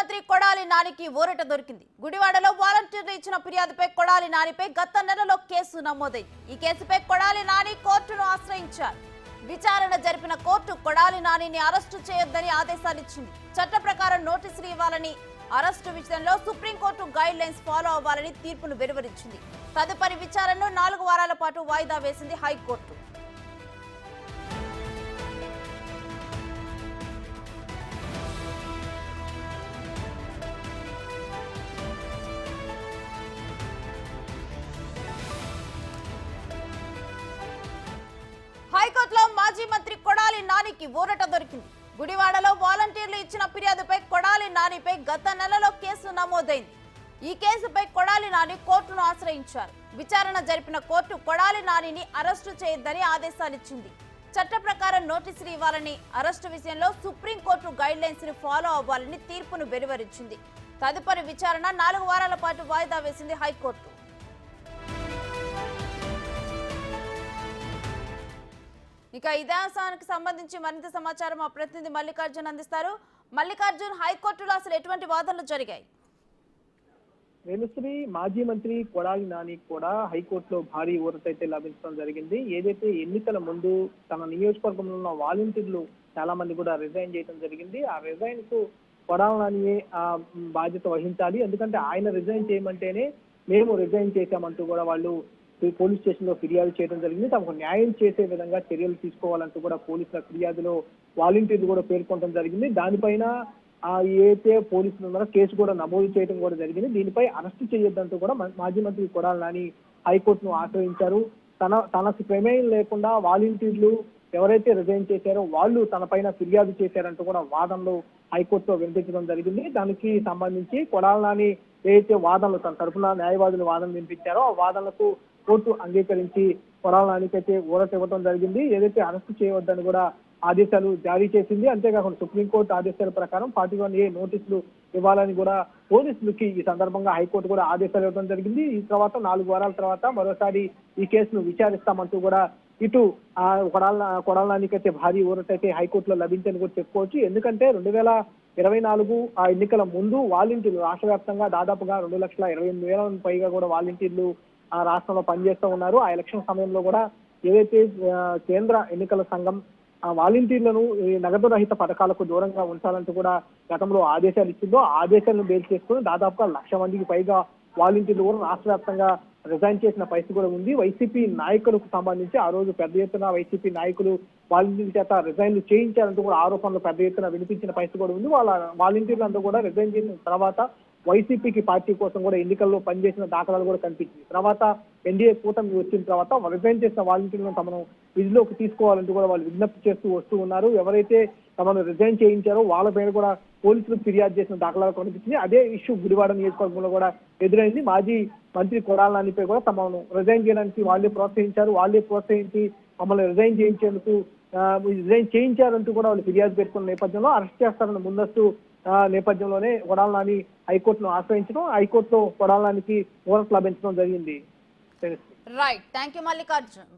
ముఖ్యమంత్రి కొడాలి నానికి ఊరట దొరికింది. గుడివాడలో వాలంటీర్లు ఇచ్చిన ఫిర్యాదుపై కొడాలి నానిపై గత నెలలో కేసు నమోదైంది. ఈ కేసుపై కొడాలి నాని కోర్టును ఆశ్రయించారు. విచారణ జరిపిన కోర్టు కొడాలి నానిని అరెస్టు చేయొద్దని ఆదేశాలు ఇచ్చింది చట్ట ప్రకారం నోటీసులు ఇవ్వాలని అరెస్టు విషయంలో సుప్రీంకోర్టు గైడ్ లైన్స్ ఫాలో అవ్వాలని తీర్పును వెలువరించింది. తదుపరి విచారణను నాలుగు వారాల పాటు వాయిదా వేసింది హైకోర్టు. మాజీ మంత్రి కొడాలి నానికి ఊరట దొరికింది. గుడివాడలో వాలంటీర్లు ఇచ్చిన ఫిర్యాదుపై కొడాలి నానిపై గత నెలలో కేసు నమోదైంది. ఈ కేసుపై కొడాలి నాని కోర్టును ఆశ్రయించారు. విచారణ జరిపిన కోర్టు కొడాలి నానిని అరెస్టు చేయొద్దని ఆదేశాలిచ్చింది. చట్ట ప్రకారం నోటీసులు ఇవ్వాలని అరెస్టు విషయంలో సుప్రీంకోర్టు గైడ్ లైన్స్ని ఫాలో అవ్వాలని తీర్పును వెలువరించింది. తదుపరి విచారణ నాలుగు వారాల పాటు వాయిదా వేసింది హైకోర్టు. ఇక ఇదేశానికి సంబంధించి మరింత సమాచారం మా ప్రతినిధి మల్లికార్జున్ అందిస్తారు. మల్లికార్జున్ హైకోర్టులో అసలు ఎటువంటి వాదనలు జరిగాయి? రేణుశ్రీ మాజీ మంత్రి కొడాలి నాని కూడా హైకోర్టులో భారీ ఊరట అయితే లభించడం జరిగింది. ఏదైతే ఎన్నికల ముందు తన నియోజకవర్గంలో ఉన్న వాలంటీర్లు చాలా మంది కూడా రిజైన్ చేయడం జరిగింది. ఆ రిజైన్కు కొడాలి నానియే ఆ బాధ్యత వహించాలి. ఎందుకంటే ఆయన రిజైన్ చేయమంటేనే మేము రిజైన్ చేశామంటూ కూడా వాళ్ళు పోలీస్ స్టేషన్లో ఫిర్యాదు చేయడం జరిగింది. తమకు న్యాయం చేసే విధంగా చర్యలు తీసుకోవాలంటూ కూడా పోలీసుల ఫిర్యాదులో వాలంటీర్లు కూడా పేర్కొనడం జరిగింది. దానిపైన ఏతే పోలీసులు ఉన్నారో కేసు కూడా నమోదు చేయడం కూడా జరిగింది. దీనిపై అరెస్ట్ చేయొద్దంటూ కూడా మాజీ మంత్రి కొడాల నాని హైకోర్టును ఆశ్రయించారు. తన తనకు ప్రమేయం లేకుండా వాలంటీర్లు ఎవరైతే రిజైన్ చేశారో వాళ్ళు తనపైన ఫిర్యాదు చేశారంటూ కూడా వాదనలు హైకోర్టులో వినిపించడం జరిగింది. దానికి సంబంధించి కొడాల నాని ఏదైతే వాదనలు తన తరఫున న్యాయవాదులు వాదనలు వినిపించారో ఆ వాదనలకు కోర్టు అంగీకరించి కొడాలి ఊరట ఇవ్వడం జరిగింది. ఏదైతే అరెస్ట్ చేయవద్దని కూడా ఆదేశాలు జారీ చేసింది. అంతేకాకుండా సుప్రీంకోర్టు ఆదేశాల ప్రకారం ఫార్టీ వన్ ఏ నోటీసులు ఇవ్వాలని కూడా పోలీసులకి ఈ సందర్భంగా హైకోర్టు కూడా ఆదేశాలు ఇవ్వడం జరిగింది. ఈ తర్వాత నాలుగు వారాల తర్వాత మరోసారి ఈ కేసును విచారిస్తామంటూ కూడా ఇటు ఆ కొడాల కొడాలనికైతే భారీ ఊరటైతే హైకోర్టులో లభించని కూడా చెప్పుకోవచ్చు. ఎందుకంటే రెండు వేల ఇరవై నాలుగు ఆ ఎన్నికల ముందు వాలంటీర్లు రాష్ట్ర వ్యాప్తంగా దాదాపుగా రెండు లక్షల ఇరవై ఎనిమిది వేల పైగా కూడా వాలంటీర్లు రాష్ట్రంలో పనిచేస్తూ ఉన్నారు. ఆ ఎలక్షన్ సమయంలో కూడా ఏదైతే కేంద్ర ఎన్నికల సంఘం ఆ వాలంటీర్లను ఈ నగదు రహిత పథకాలకు దూరంగా ఉంచాలంటూ కూడా గతంలో ఆదేశాలు ఇచ్చిందో ఆదేశాలను బేల్ చేసుకుని దాదాపుగా లక్ష మందికి పైగా వాలంటీర్లు కూడా రాష్ట్ర వ్యాప్తంగా రిజైన్ చేసిన పరిస్థితి కూడా ఉంది. వైసీపీ నాయకులకు సంబంధించి ఆ రోజు పెద్ద ఎత్తున వైసీపీ నాయకులు వాలంటీర్ల చేత రిజైన్లు చేయించారంటూ కూడా ఆరోపణలు పెద్ద ఎత్తున వినిపించిన పరిస్థితి కూడా ఉంది. వాళ్ళ వాలంటీర్లు అంతా కూడా రిజైన్ చేసిన తర్వాత వైసీపీకి పార్టీ కోసం కూడా ఎన్నికల్లో పనిచేసిన దాఖలాలు కూడా కనిపించింది. తర్వాత ఎన్డీఏ కూటమి వచ్చిన తర్వాత రిజైన్ చేసిన వాలంటీర్లను తమను విధిలోకి తీసుకోవాలంటూ కూడా వాళ్ళు విజ్ఞప్తి చేస్తూ వస్తూ ఉన్నారు. ఎవరైతే తమను రిజైన్ చేయించారో వాళ్ళ పేరు కూడా పోలీసులు ఫిర్యాదు చేసిన దాఖలాలు కనిపించింది. అదే ఇష్యూ గుడివాడ నియోజకవర్గంలో కూడా ఎదురైంది. మాజీ మంత్రి కొడాల నానిపై కూడా తమను రిజైన్ చేయడానికి వాళ్ళే ప్రోత్సహించారు. వాళ్ళే ప్రోత్సహించి మమ్మల్ని రిజైన్ చేయించేందుకు రిజైన్ చేయించారంటూ కూడా వాళ్ళు ఫిర్యాదు పెట్టుకున్న నేపథ్యంలో అరెస్ట్ చేస్తారన్న ముందస్తు నేపథ్యంలోనే కొడాల నాని హైకోర్టును ఆశ్రయించడం హైకోర్టులో కొడాల నానికి ఓనర్స్ లభించడం జరిగింది. Right thank you Mallikarjun